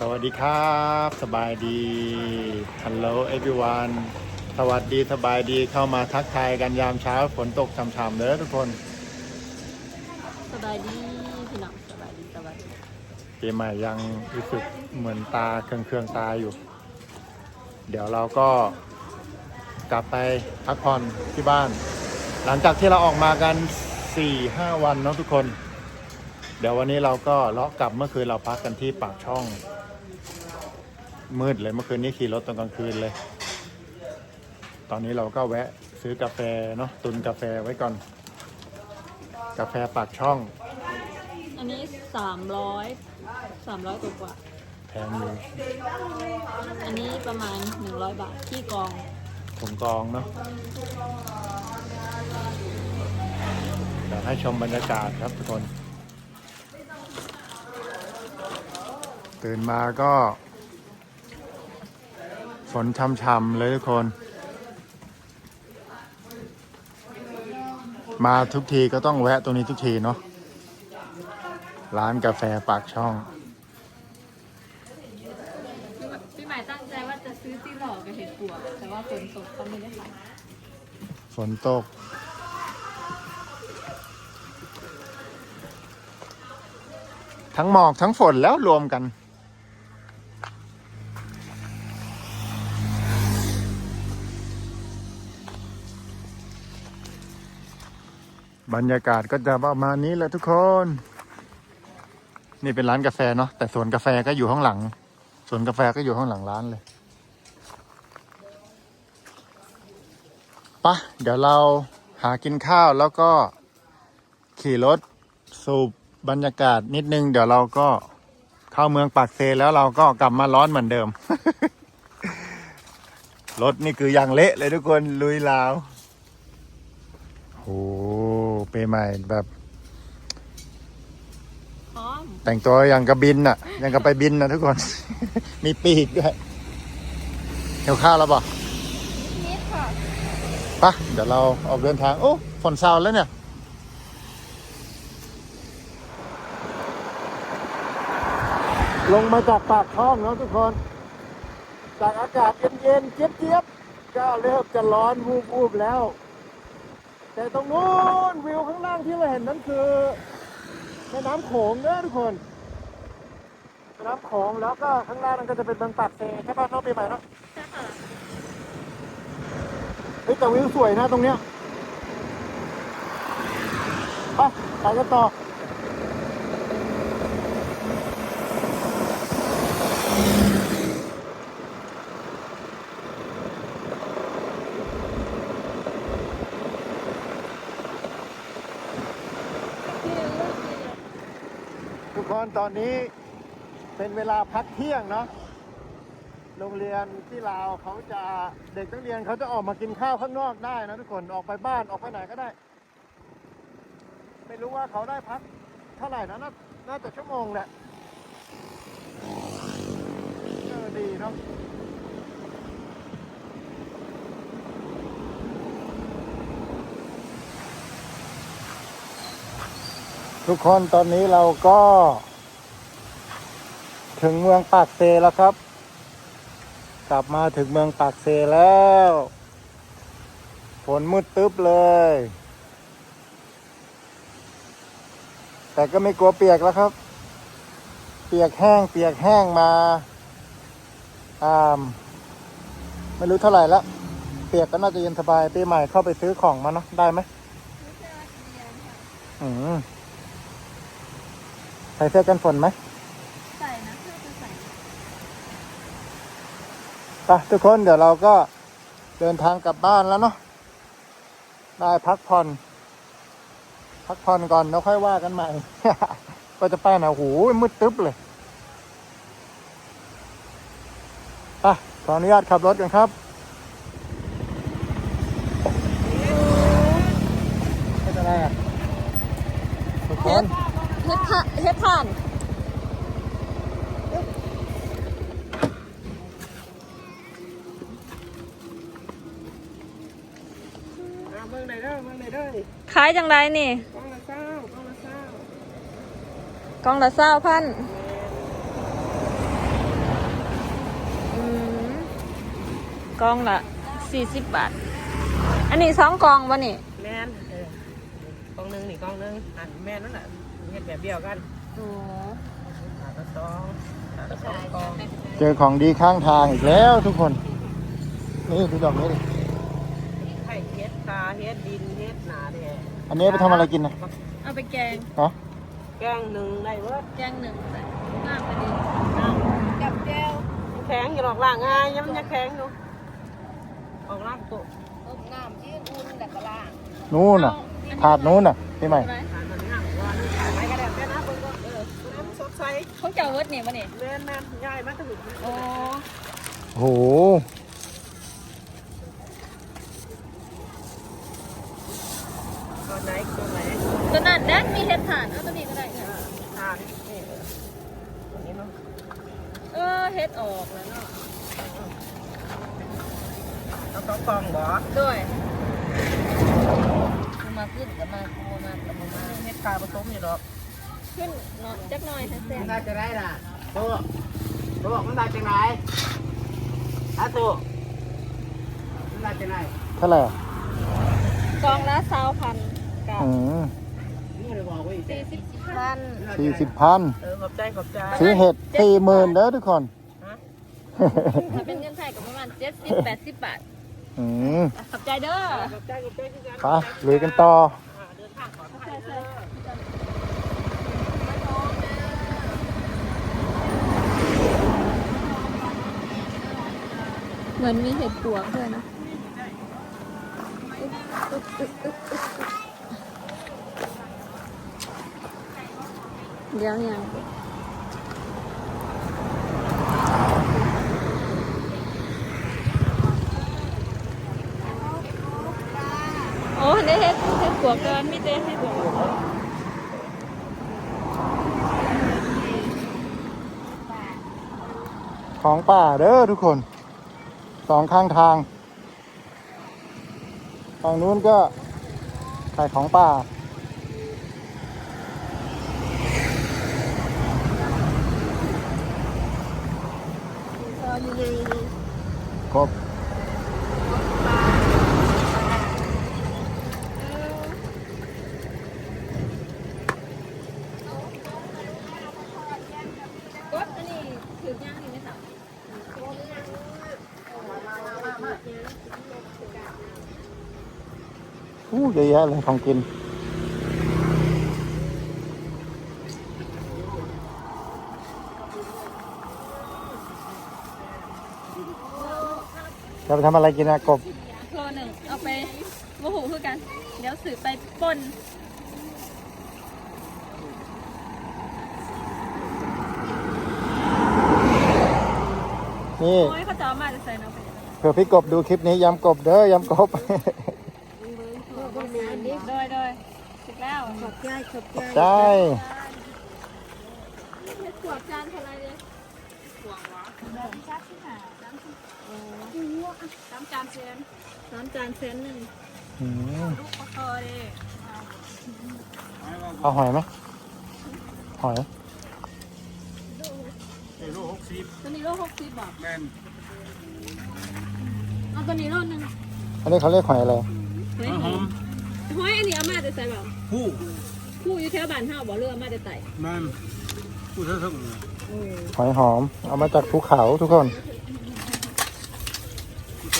สวัสดีครับ สบายดี Hello everyone สวัสดีสบายดีเข้ามาทักทายกันยามเช้าฝนตกช่ำๆเด้อทุกคนสบายดีพี่น้องสบายดีสบายดีปีใหม่ยังรู้สึกเหมือนตาเครื่องเครื่องๆตาอยู่ เดี๋ยวเราก็กลับไปพักผ่อนที่บ้าน หลังจากที่เราออกมากัน4-5วันเนาะทุกคน เดี๋ยววันนี้เราก็เลาะกลับเมื่อคืนเราพักกันที่ปากช่อง มืดเลยเมื่อคืนนี้ขี่รถตอนกลางคืนเลย ตอนนี้เราก็แวะซื้อกาแฟเนาะตุนกาแฟไว้ก่อน กาแฟปากช่อง อันนี้สามร้อยสามร้อยกว่าแพงอยู่ๆอันนี้ประมาณหนึ่งร้อยบาทที่กองถุงกรองเนาะเดี๋ยวให้ชมบรรยากาศครับทุกคน ตื่นมาก็ ฝนช่ำๆเลยทุกคน มาทุกทีก็ต้องแวะตรงนี้ทุกทีเนาะร้านกาแฟปากช่อง พี่หมายตั้งใจว่าจะซื้อตีหลอกกับเห็ดปวกแต่ว่าฝนตกก็ไม่ได้ขายฝนตก ทั้งหมอกทั้งฝนแล้วรวมกัน บรรยากาศก็จะประมาณนี้แหละทุกคน นี่เป็นร้านกาแฟเนาะแต่สวนกาแฟก็อยู่ข้างหลังสวนกาแฟก็อยู่ข้างหลังร้านเลยปะเดี๋ยวเราหากินข้าวแล้วก็ขี่รถสูบบรรยากาศนิดนึง เดี๋ยวเราก็เข้าเมืองปากเซแล้วเราก็กลับมาร้อนเหมือนเดิม รถนี่คืออย่างเละเลยทุกคนลุยลาวโอ้เปใหม่แบบ พร้อม แต่งตัวอย่างกับบินน่ะ อย่างกับไปบินนะทุกคน มีปีกด้วยเหี่ยวข้าวแล้วป่ะนิดค่ะปะเดี๋ยวเราออกเดินทาง โอ้ฝนซาวแล้วเนี่ย ลงมาจากปากช่องแล้วทุกคน จากอากาศเย็นๆเจี๊ยบๆก็เริ่มจะร้อนวูบๆแล้ว แต่ตรงนู้นวิวข้างล่างที่เราเห็นนั้นคือแม่น้ำโขงเนอะทุกคนแม่น้ำโขงแล้วก็ข้างล่างนั้นก็จะเป็นเมืองปากเซใช่ป่ะน้องปีใหม่เนาะใช่ค่ะเฮ้ยแต่วิวสวยนะตรงเนี้ยไปไปกันต่อ ตอนนี้เป็นเวลาพักเที่ยงเนาะโรงเรียนที่ลาวเขาจะเด็กนักเรียนเขาจะออกมากินข้าวข้างนอกได้นะทุกคนออกไปบ้านออกไปไหนก็ได้ ไม่รู้ว่าเขาได้พักเท่าไหร่นะนาน่าจะชั่วโมงแหละเออดีเนาะทุกคนตอนนี้เราก็ ถึงเมืองปากเซแล้วครับ กลับมาถึงเมืองปากเซแล้ว ฝนมืดตึ๊บเลย แต่ก็ไม่กลัวเปียกแล้วครับ เปียกแห้งเปียกแห้งมาอ่ามไม่รู้เท่าไหร่ละเปียกก็น่าจะเย็นสบายปีใหม่เข้าไปซื้อของมาเนาะได้ไหมอืมใส่เสื้อกันฝนไหม ใส่นะเพื่อจะใส่ ไปทุกคนเดี๋ยวเราก็เดินทางกลับบ้านแล้วเนาะได้พักผ่อน พักผ่อนก่อนแล้วค่อยว่ากันใหม่ ก็จะไปนโอ้โหมืดตึ๊บเลยไปขออนุญาตขับรถกันครับไม่เป็นไรอะทุกคนเฮ็ดผ่าน เด้อย่ขายจังไรนี่ กล่องละเศร้ากล่องละเศร้ากล่องละเศร้าพันกล่องละสี่สิบบาท อันนี้สองกล่องวะนี่ แมนกล่องหนึงนี่กล่องหนึงอันแมนนั่นแหละเฮ็ดแบบเบี้ยวกันเจอของดีข้างทางอีกแล้วทุกคน นี่ดูดอกนี้ดิไข่เฮ็ดตาเฮ็ดดิน อันนี้ไปทำอะไรกินนะเอาไปแกง ฮะแกงหนึ่งได้เบิดแกงหนึ่งใส่น้ำไปดิกับแก้วแข็งอยู่หรอกล่างง่ายยังมันยังแข็งอยู่ออกล่างตุนู่นน่ะ ถาดนู้นน่ะพี่ใหม่อะไรทานมันง่ายว่านี่ขายไปก็ได้แม่นะเบิ่งก็เออน้ำสดใสของเจ้าเวิร์ดนี่วะนี่แม่นแม่นง่ายมากถึงโอ้โห ตัวไหนตัวไหนตัวนั้นแดนมีเห็ดถ่านเอาตัวนี้ก็ได้เนี่ยทานนี่เออตัวนี้เนาะเออเห็ดออกแล้วเนาะเอาสองกล่องบ่ด้วยมาขึ้นกับมาโมมากับมาเฮ็ดกาผสมอยู่ดอกขึ้นเนาะจักหน่อยแซ่บมันได้จะได้ล่ะโตโตมันได้จังไหนอะโตมันได้จังไหนเท่าไหร่อะกองละสาวพันกับ อืมนี่เลยบอกไว้สี่สิบพันสี่สิบพันเออขอบใจขอบใจซื้อเห็ดสี่หมื่นเด้อทุกคนฮะถ้าเป็นเงินไทยก็ประมาณเจ็ดสิบแปดสิบบาทอืมขอบใจเด้อขอบใจขอบใจที่กันไปลุยกันต่อเดินทางปลอดภัยเด้อเหมือนมีเห็ดปวกด้วยนะ เดี๋ยวยังโอ้ได้เห็ดเห็ดปวกเกินมีแต่เห็ดปวกของป่าเด้อทุกคน สองข้างทาง ฝั่งนู้นก็ขายของป่า ครบกดอันนี้ถือย่างนี่ไหมคะอู้เยอะแยะเลยของกิน ไปทำอะไรกินอะกบโลหนึ่งเอาไปโมโหคือกัน เดี๋ยวสืบไปป่นนี่โอ้ยเขาจะเอามาจะใส่เนาะไปเผื่อพี่กบดูคลิปนี้ยำกบเด้อยำกบโดยโดยถึงแล้วขอบใจขอบใจใช่เฮ็ดขวบจานเท่าไรเลยขวบวะ สามสิบห้าสามสิบโอ้สามจานเซนสามจานเซนหนึ่งอืมลูกปลาคอเลยเอาหอยไหมหอยตัวนี้โลหกสิบบาทแม่นเอาตัวนี้โลหนึ่งอันนี้เขาเรียกหอยอะไรเฮ้ยหอมเฮ้ยอันนี้เอามาจะใส่เปล่าผู้ผู้อยู่แถวบ้านเฮาบ่เรือเอามาจะไต่แม่นผู้เท่าทั้งหอยหอม เอามาจากภูเขาทุกคนห้องตัว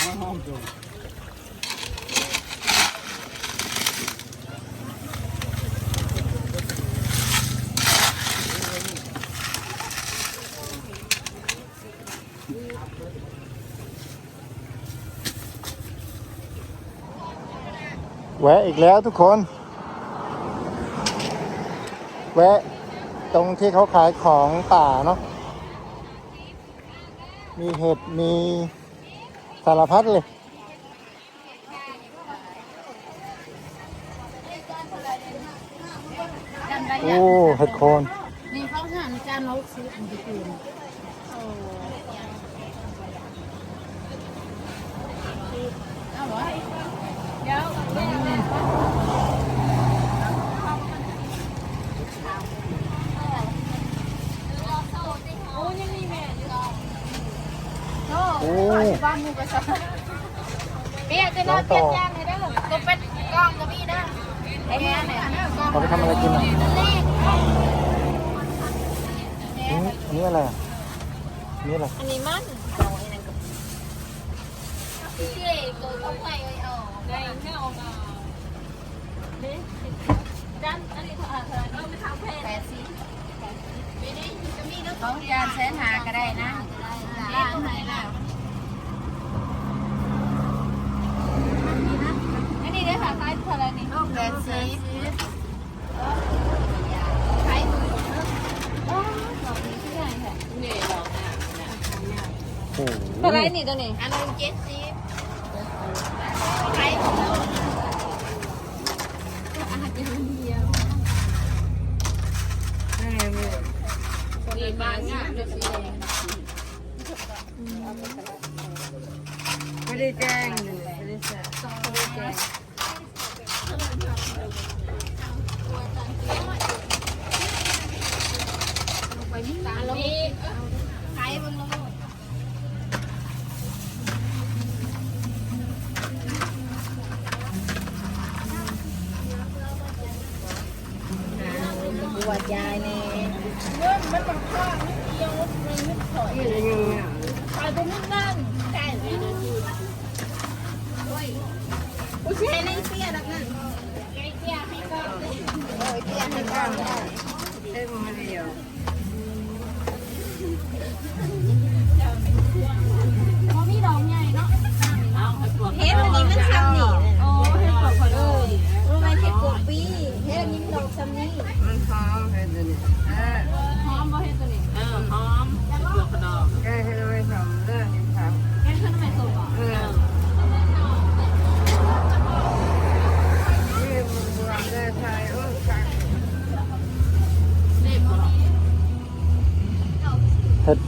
แวะอีกแล้วทุกคน แวะตรงที่เขาขายของป่าเนาะมีเห็ดมี สารพัดเลย โอ้เห็ดโคนนี่เขาหารจานเราซื้ออันที่คืนเดี๋ยว อยู่โอ้โอ้บ้านหมูกระชับเปียจะนอนเปียย่างเลยเด้อก็เป็นกล้องก็มีเด้อไอ้แม่เนี่ยกล้องเอาไปทำอะไรกินอะอืมอันนี้อะไรอะอันนี่อะไรอันนี้มันเอาไอ้นั่นก็พี่เอ๋ก็เอาไปเอาได้ไม่เอามานี่ด้านอันนี้เท่าไหร่เอาไปทำเพลแปดสิไม่ได้จะมีน้ำของจานแสนหาก็ได้นะ หเท่าไหร่นี่ตัวนี้อันนึงเจ็ดสิบใครของเราอาหารจะเดียวนี่บางงามเลยสิไม่ได้แจ้ง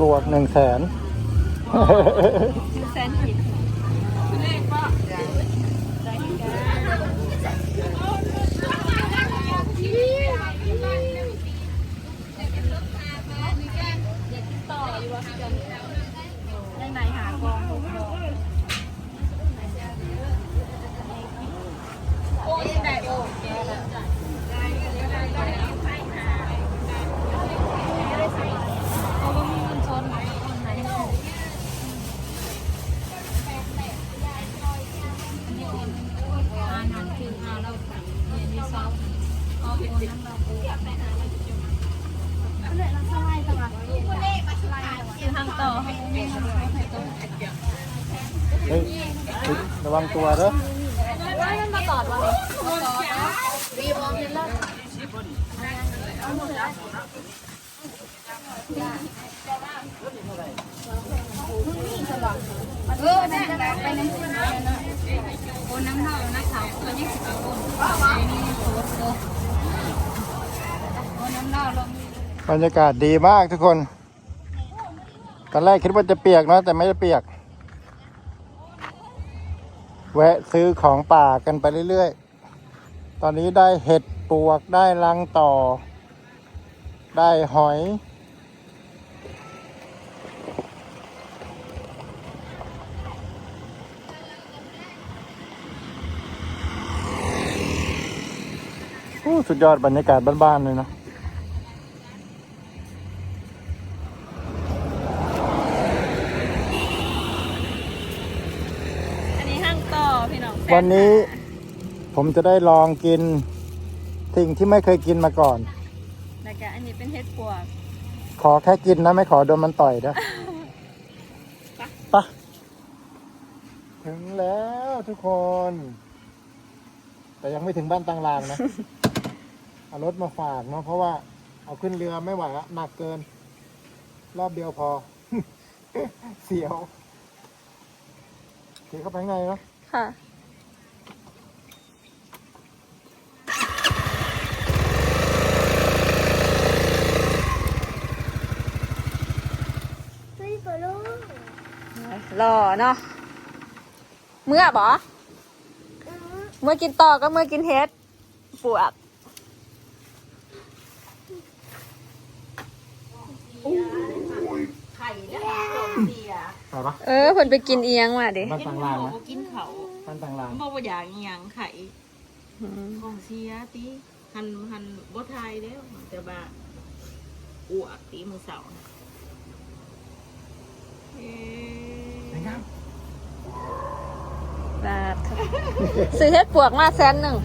เห็ดปลวกหนึ่งแสน หนึ่งแสนหิน ระวังตัวเด้อว่ามันมาตอดวันนี้มาตอดนะรีบมองเห็นแล้วเออนั่นไปนั่นโอนน้ำเน่านะขาวตัวนี้สิบโอนนี่โอนโอนน้ำเน่าลงบรรยากาศดีมากทุกคน ตอนแรกคิดว่าจะเปียกนะแต่ไม่ได้เปียก แวะซื้อของป่ากันไปเรื่อยๆ ตอนนี้ได้เห็ดปวกได้ลังต่อ ได้หอยโอ้สุดยอดบรรยากาศบ้านๆเลยเนาะ วันนี้ผมจะได้ลองกินสิ่งที่ไม่เคยกินมาก่อนแล้วก็อันนี้เป็นเห็ดปวก ขอแค่กินนะไม่ขอโดนมันต่อยนะไปะถึงแล้วทุกคน แต่ยังไม่ถึงบ้านตังลางนะ เอารถมาฝากเนาะเพราะว่าเอาขึ้นเรือไม่ไหวอะหนักเกิน รอบเดียวพอ เสียวเสียเข้าไปข้างในเนาะค่ะ รอเนาะเมื่อบ่เมื่อกินต่อก็เมื่อกินเฮ็ดปวกอ๋อปะเออเพิ่นไปกินเอียงมาดิบ้านต่างลางนะกินเขาบ้านต่างลางบอกว่าอย่างอหย่างไข่อืมของเสียตีหันหันบ่ทายแล้วแต่ว่าอ้วกตีมือเสาร์ น่ะเอ๊ะบาทซื้อเฮ็ดปวกมาแสนหนึ่ง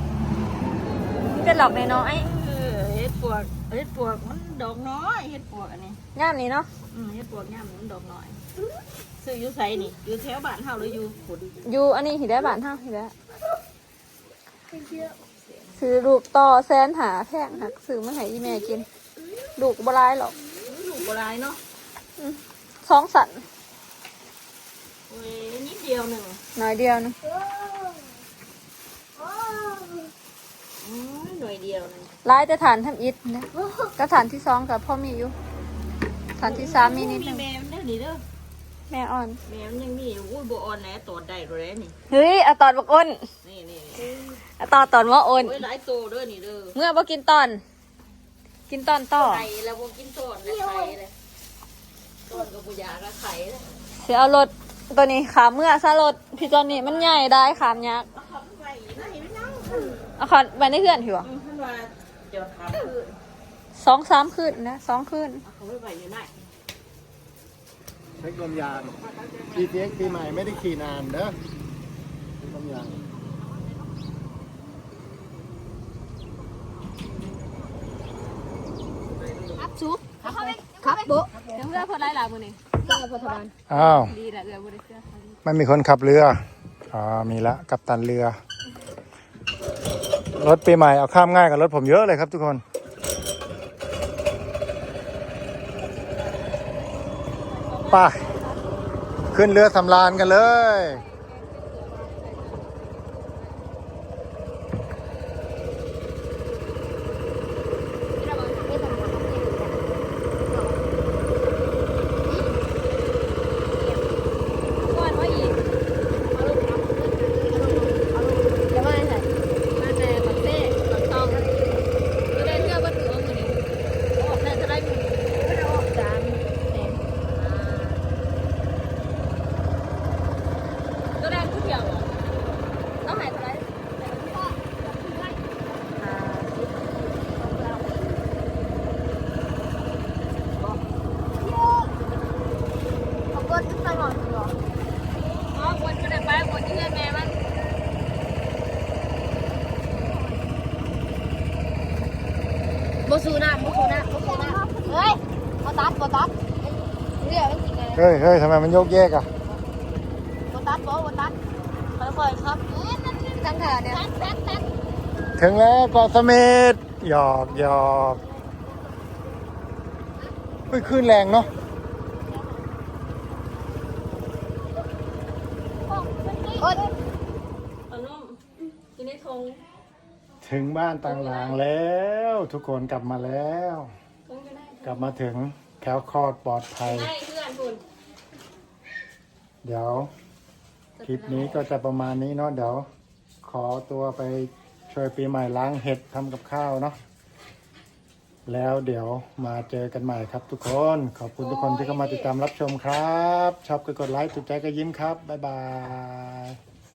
เป็นหลอกน้อยเออเฮ็ดปวกเฮ็ดปวกมันดอกน้อยเฮ็ดปวกอันนี้ๆงามนี้เนาะ อืมเฮ็ดปวกย่ามมันดอกน้อยซื้ออยู่ไสนี่อยู่แถวบ้านเฮาหรืออยู่ขุนอยู่อันนี้หิได้บานเท่าหิได้ซื้อลูกต่อแสนหาแพงหักซื้อมาให้อีแม่กิน ลูกบรายหรอกลูกโบราณเนาะสองสันโอ้ยนิดเดียวหนึ่งน้อยเดียวนึงอืมหน่วยเดียวหนึงลายแต่ฐานทำอิฐนะก็ฐานที่สองกับพ่อมีอยู่ฐานที่สามมีนิดมีนึงแม่มันเด้อนี่เด้อแม่อ่อน แม่มันยังมีอยู่อุ้ยบ่อ่อนแล้วตอดได้เลยนี่เฮ้ยเอาตอนบักอ้นนี่นี่นี่เอาตอนตอนว่าอ้น โอ้ยหลายโตเด้อนี่เด้อเมื่อบ่กินตอน กินตอนต่อไข่แล้วบ่กินตอดแล้วไข่เลยตอดกับบุยากแล้วไข่เลย เสียเอารถ ตัวนี้ขามเมื่อซะรถพี่จอนนี่มันใหญ่ได้ขามยักษ์เอาเขาไปไหนไม่นั่งเอาขอนไปในเพื่อนผิวอืมท่านว่าเดี๋ยวถามคือสองสามคืนนะสองคืนเอาเขาไปไปอยู่ไหนเช็คลมยาง GTX ปีใหม่ไม่ได้ขี่นานเด้อเช็คลมยางครับซุปครับโบเดี๋ยวเพื่อพอได้หลายมือนี่เพื่อพอทบานอ้าวดีแหละเรือบุรีเสื้อไม่มีคนขับเรืออ๋อมีละกัปตันเรือ รถปีใหม่เอาข้ามง่ายกับรถผมเยอะเลยครับทุกคน ไป่ะขึ้นเรือสำราญกันเลย ก้อนว่าอีกจะมาใส่มาแต่ปักเต้ปักตองก็ได้เลือกว่าถือว่ามือนี้ออกได้จะได้มือก็ได้ออกจานแดงก็ได้ผู้เดียวเหรอต้องหายเท่าไหร่แต่ละที่อ่าเขากดขึ้นไปหน่อยเหรอ อ๋อวนก็ได้ไปวนที่เงินแม่มันโบสูนะโบสูนะโบสูนะเฮ้ยโบตัดโบตัดเรียกมันสิไง เฮ้ยเฮ้ยทำไมมันโยกแยกอะโบตัดโบโบตัดค่อยๆครับจังเถอะเนี่ยตัดตัดตัดถึงแล้วเกาะเสม็ดหยอกหยอกเฮ้ยคลื่นแรงเนาะโอ๊ยเอานุ่มกินได้ทงถึงบ้านต่างหลางแล้ว ทุกคนกลับมาแล้วทงก็ได้กลับมาถึงแคล้วคลอดปลอดภัย ได้เพื่อนคุณ เดี๋ยวคลิปนี้ก็จะประมาณนี้เนาะเดี๋ยวขอตัวไปช่วยปีใหม่ล้างเห็ดทำกับข้าวเนาะแล้วเดี๋ยวมาเจอกันใหม่ครับทุกคน ขอบคุณทุกคนที่เข้ามาติดตามรับชมครับ ชอบก็กดไลค์ถูกใจก็ยิ้มครับ บ๊ายบาย